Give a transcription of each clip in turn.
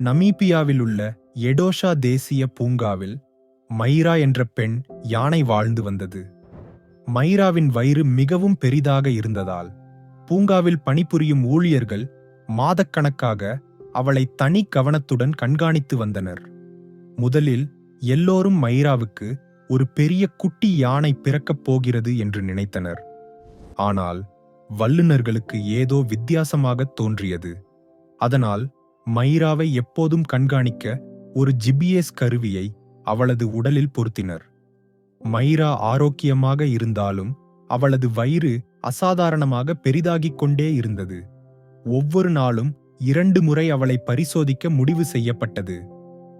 நமீபியாவில் உள்ள எடோஷா தேசிய பூங்காவில் மைரா என்ற பெண் யானை வாழ்ந்து வந்தது. மைராவின் வயிறு மிகவும் பெரிதாக இருந்ததால் பூங்காவில் பணிபுரியும் ஊழியர்கள் மாதக்கணக்காக அவளை தனி கவனத்துடன் கண்காணித்து வந்தனர். முதலில் எல்லோரும் மைராவுக்கு ஒரு பெரிய குட்டி யானை பிறக்கப் போகிறது என்று நினைத்தனர். ஆனால் வல்லுநர்களுக்கு ஏதோ வித்தியாசமாக தோன்றியது. அதனால் மைராவை எப்போதும் கண்காணிக்க ஒரு ஜிபிஎஸ் கருவியை அவளது உடலில் பொருத்தினர். மைரா ஆரோக்கியமாக இருந்தாலும் அவளது வயிறு அசாதாரணமாக பெரிதாகிக் கொண்டே இருந்தது. ஒவ்வொரு நாளும் இரண்டு முறை அவளை பரிசோதிக்க முடிவு செய்யப்பட்டது.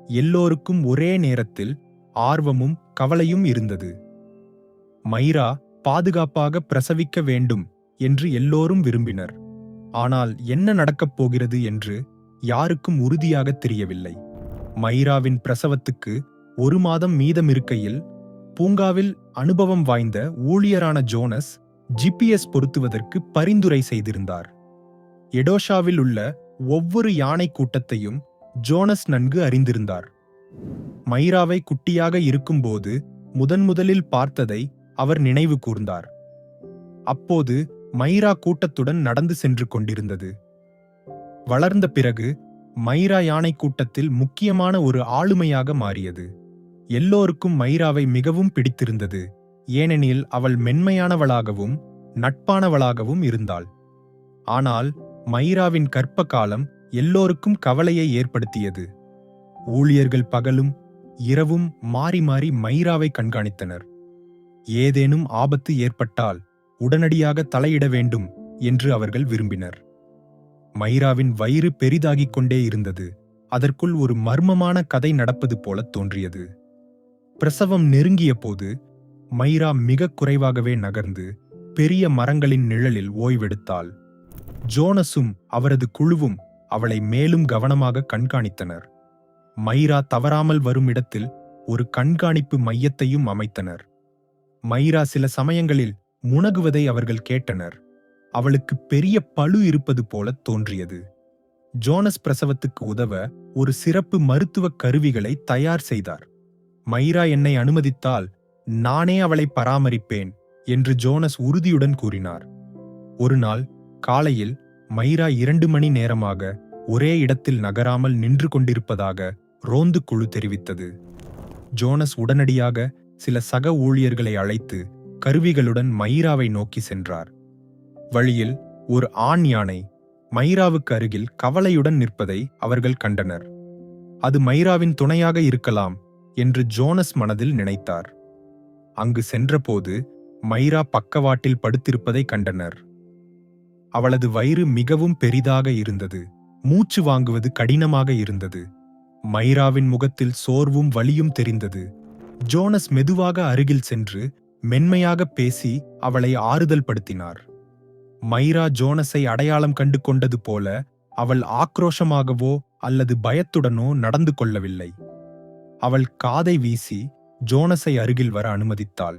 எல்லோருக்கும் ஒரே நேரத்தில் ஆர்வமும் கவலையும் இருந்தது. மைரா பாதுகாப்பாக பிரசவிக்க வேண்டும் என்று எல்லோரும் விரும்பினர். ஆனால் என்ன நடக்கப் போகிறது என்று யாருக்கும் உறுதியாக தெரியவில்லை. மைராவின் பிரசவத்துக்கு ஒரு மாதம் மீதம் இருக்கையில் பூங்காவில் அனுபவம் வாய்ந்த ஊழியரான ஜோனஸ் ஜிபிஎஸ் பொருத்துவதற்கு பரிந்துரை செய்திருந்தார். எடோஷாவில் உள்ள ஒவ்வொரு யானை கூட்டத்தையும் ஜோனஸ் நன்கு அறிந்திருந்தார். மைராவை குட்டியாக இருக்கும்போது முதன் முதலில் பார்த்ததை அவர் நினைவு கூர்ந்தார். அப்போது மைரா கூட்டத்துடன் நடந்து சென்று கொண்டிருந்தது. வளர்ந்த பிறகு மைரா யானை கூட்டத்தில் முக்கியமான ஒரு ஆளுமையாக மாறியது. எல்லோருக்கும் மைராவை மிகவும் பிடித்திருந்தது. ஏனெனில் அவள் மென்மையானவளாகவும் நட்பானவளாகவும் இருந்தாள். ஆனால் மைராவின் கற்ப காலம் எல்லோருக்கும் கவலையை ஏற்படுத்தியது. ஊழியர்கள் பகலும் இரவும் மாறி மாறி மைராவை கண்காணித்தனர். ஏதேனும் ஆபத்து ஏற்பட்டால் உடனடியாக தலையிட வேண்டும் என்று அவர்கள் விரும்பினர். மைராவின் வயிறு பெரிதாகிக் கொண்டே இருந்தது. அதற்குள் ஒரு மர்மமான கதை நடப்பது போல தோன்றியது. பிரசவம் நெருங்கிய போது மைரா மிக குறைவாகவே நகர்ந்து பெரிய மரங்களின் நிழலில் ஓய்வெடுத்தாள். ஜோனஸும் அவரது குழுவும் அவளை மேலும் கவனமாக கண்காணித்தனர். மைரா தவறாமல் வரும் இடத்தில் ஒரு கண்காணிப்பு மையத்தையும் அமைத்தனர். மைரா சில சமயங்களில் முணகுவதை அவர்கள் கேட்டனர். அவளுக்கு பெரிய பழு இருப்பது போல தோன்றியது. ஜோனஸ் பிரசவத்துக்கு உதவ ஒரு சிறப்பு மருத்துவ கருவிகளை தயார் செய்தார். மைரா என்னை அனுமதித்தால் நானே அவளை பராமரிப்பேன் என்று ஜோனஸ் உறுதியுடன் கூறினார். ஒரு நாள் காலையில் மைரா இரண்டு மணி நேரமாக ஒரே இடத்தில் நகராமல் நின்று கொண்டிருப்பதாக ரோந்து குழு தெரிவித்தது. ஜோனஸ் உடனடியாக சில சக ஊழியர்களை அழைத்து கருவிகளுடன் மைராவை நோக்கி சென்றார். வழியில் ஒரு ஆண் யானை மைராவுக்கு அருகில் கவலையுடன் நிற்பதை அவர்கள் கண்டனர். அது மைராவின் துணையாக இருக்கலாம் என்று ஜோனஸ் மனதில் நினைத்தார். அங்கு சென்றபோது மைரா பக்கவாட்டில் படுத்திருப்பதை கண்டனர். அவளது வயிறு மிகவும் பெரிதாக இருந்தது. மூச்சு வாங்குவது கடினமாக இருந்தது. மைராவின் முகத்தில் சோர்வும் வலியும் தெரிந்தது. ஜோனஸ் மெதுவாக அருகில் சென்று மென்மையாக பேசி அவளை ஆறுதல் படுத்தினார் மைரா ஜோனஸை அடையாளம் கண்டு கொண்டது போல அவள் ஆக்ரோஷமாகவோ அல்லது பயத்துடனோ நடந்து கொள்ளவில்லை. அவள் காதை வீசி ஜோனஸை அருகில் வர அனுமதித்தாள்.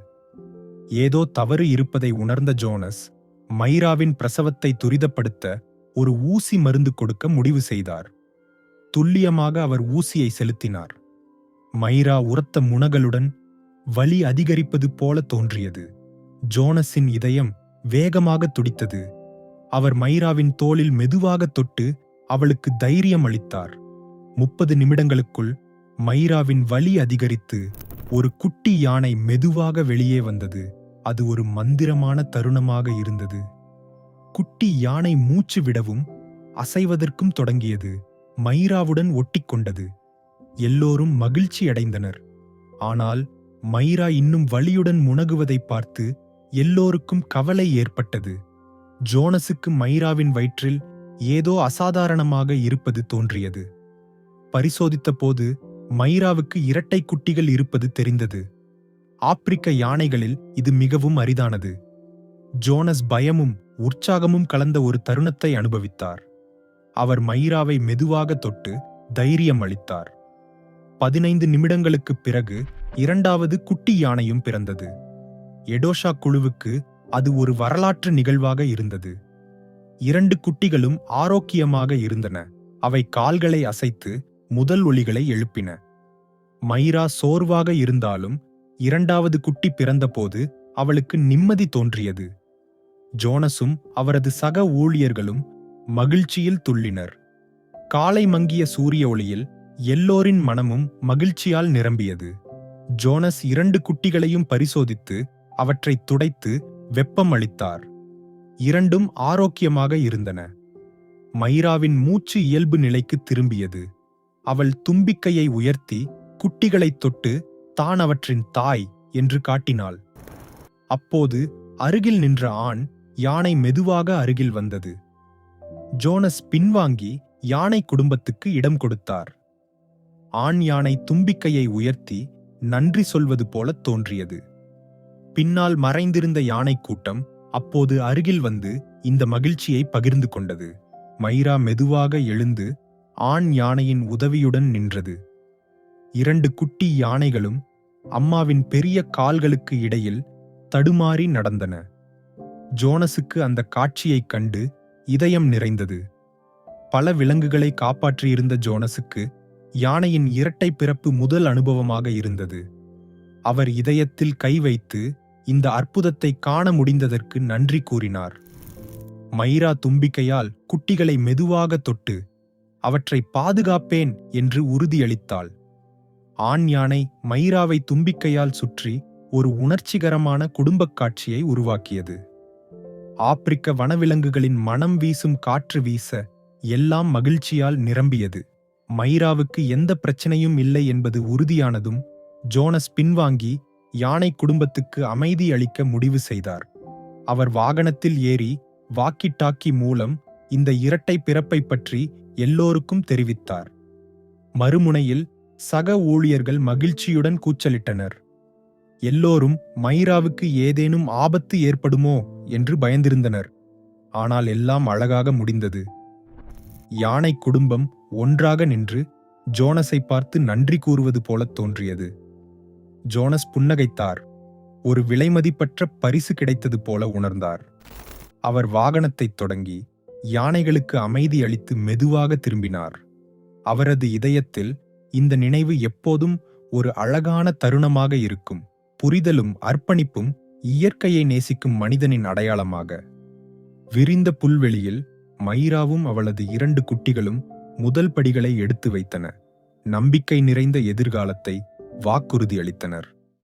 ஏதோ தவறு இருப்பதை உணர்ந்த ஜோனஸ் மைராவின் பிரசவத்தை துரிதப்படுத்த ஒரு ஊசி மருந்து கொடுக்க முடிவு செய்தார். துல்லியமாக அவர் ஊசியை செலுத்தினார். மைரா உரத்த முனகளுடன் வலி அதிகரிப்பது போல தோன்றியது. ஜோனஸின் இதயம் வேகமாக துடித்தது. அவர் மைராவின் தோளில் மெதுவாக தொட்டு அவளுக்கு தைரியம் அளித்தார். முப்பது நிமிடங்களுக்குள் மைராவின் வலி அதிகரித்து ஒரு குட்டி யானை மெதுவாக வெளியே வந்தது. அது ஒரு மந்திரமான தருணமாக இருந்தது. குட்டி யானை மூச்சு விடவும் அசைவதற்கும் தொடங்கியது. மைராவுடன் ஒட்டிக்கொண்டது எல்லோரும் மகிழ்ச்சி அடைந்தனர் ஆனால் மைரா இன்னும் வலியுடன் முணகுவதை பார்த்து எல்லோருக்கும் கவலை ஏற்பட்டது. ஜோனஸுக்கு மைராவின் வயிற்றில் ஏதோ அசாதாரணமாக இருப்பது தோன்றியது. பரிசோதித்தபோது மைராவுக்கு இரட்டை குட்டிகள் இருப்பது தெரிந்தது. ஆப்பிரிக்க யானைகளில் இது மிகவும் அரிதானது. ஜோனஸ் பயமும் உற்சாகமும் கலந்த ஒரு தருணத்தை அனுபவித்தார். அவர் மைராவை மெதுவாக தொட்டு தைரியம் அளித்தார். பதினைந்து நிமிடங்களுக்குப் பிறகு இரண்டாவது குட்டி யானையும் பிறந்தது. எடோஷா குழுவுக்கு அது ஒரு வரலாற்று நிகழ்வாக இருந்தது. இரண்டு குட்டிகளும் ஆரோக்கியமாக இருந்தன. அவை கால்களை அசைத்து முதல் ஒளிகளை எழுப்பின. மைரா சோர்வாக இருந்தாலும் இரண்டாவது குட்டி பிறந்தபோது அவளுக்கு நிம்மதி தோன்றியது. ஜோனஸும் அவரது சக ஊழியர்களும் மகிழ்ச்சியில் துள்ளினர். காலை மங்கிய சூரிய ஒளியில் எல்லோரின் மனமும் மகிழ்ச்சியால் நிரம்பியது. ஜோனஸ் இரண்டு குட்டிகளையும் பரிசோதித்து அவற்றை துடைத்து வெப்பம் அளித்தார் இரண்டும் ஆரோக்கியமாக இருந்தன. மைராவின் மூச்சு இயல்பு நிலைக்கு திரும்பியது. அவள் தும்பிக்கையை உயர்த்தி குட்டிகளைத் தொட்டு தான் அவற்றின் தாய் என்று காட்டினாள். அப்போது அருகில் நின்ற ஆண் யானை மெதுவாக அருகில் வந்தது. ஜோனஸ் பின்வாங்கி யானை குடும்பத்துக்கு இடம் கொடுத்தார். ஆண் யானை தும்பிக்கையை உயர்த்தி நன்றி சொல்வது போலத் தோன்றியது. பின்னால் மறைந்திருந்த யானை கூட்டம் அப்போது அருகில் வந்து இந்த மகிழ்ச்சியை பகிர்ந்து கொண்டது. மைரா மெதுவாக எழுந்து ஆண் யானையின் உதவியுடன் நின்றது. இரண்டு குட்டி யானைகளும் அம்மாவின் பெரிய கால்களுக்கு இடையில் தடுமாறி நடந்தன. ஜோனஸுக்கு அந்த காட்சியைக் கண்டு இதயம் நிறைந்தது. பல விலங்குகளை காப்பாற்றியிருந்த ஜோனஸுக்கு யானையின் இரட்டை பிறப்பு முதல் அனுபவமாக இருந்தது. அவர் இதயத்தில் கை வைத்து இந்த அற்புதத்தை காண முடிந்ததற்கு நன்றி கூறினார். மைரா தும்பிக்கையால் குட்டிகளை மெதுவாக தொட்டு அவற்றை பாதுகாப்பேன் என்று உறுதியளித்தாள். ஆண் யானை மைராவை தும்பிக்கையால் சுற்றி ஒரு உணர்ச்சிகரமான குடும்பக் காட்சியை உருவாக்கியது. ஆப்பிரிக்க வனவிலங்குகளின் மனம் வீசும் காற்று வீச எல்லாம் மகிழ்ச்சியால் நிரம்பியது. மைராவுக்கு எந்த பிரச்சனையும் இல்லை என்பது உறுதியானதும் ஜோனஸ் பின்வாங்கி யானை குடும்பத்துக்கு அமைதி அளிக்க முடிவு செய்தார். அவர் வாகனத்தில் ஏறி வாக்கி டாக்கி மூலம் இந்த இரட்டை பிறப்பை பற்றி எல்லோருக்கும் தெரிவித்தார். மறுமுனையில் சக ஊழியர்கள் மகிழ்ச்சியுடன் கூச்சலிட்டனர். எல்லோரும் மைராவுக்கு ஏதேனும் ஆபத்து ஏற்படுமோ? என்று பயந்திருந்தனர். ஆனால் எல்லாம் அழகாக முடிந்தது. யானை குடும்பம் ஒன்றாக நின்று ஜோனஸை பார்த்து நன்றி கூறுவது போலத் தோன்றியது. ஜோனஸ் புன்னகைத்தார். ஒரு விலைமதிப்பற்ற பரிசு கிடைத்தது போல உணர்ந்தார். அவர் வாகனத்தைத் தொடங்கி யானைகளுக்கு அமைதி அளித்து மெதுவாக திரும்பினார். அவரது இதயத்தில் இந்த நினைவு எப்போதும் ஒரு அழகான தருணமாக இருக்கும் புரிதலும் அர்ப்பணிப்பும் இயற்கையை நேசிக்கும் மனிதனின் அடையாளமாக. விரிந்த புல்வெளியில் மைராவும் அவளது இரண்டு குட்டிகளும் முதல் படிகளை எடுத்து வைத்தன. நம்பிக்கை நிறைந்த எதிர்காலத்தை வாக்குறுதி அளித்தனர்.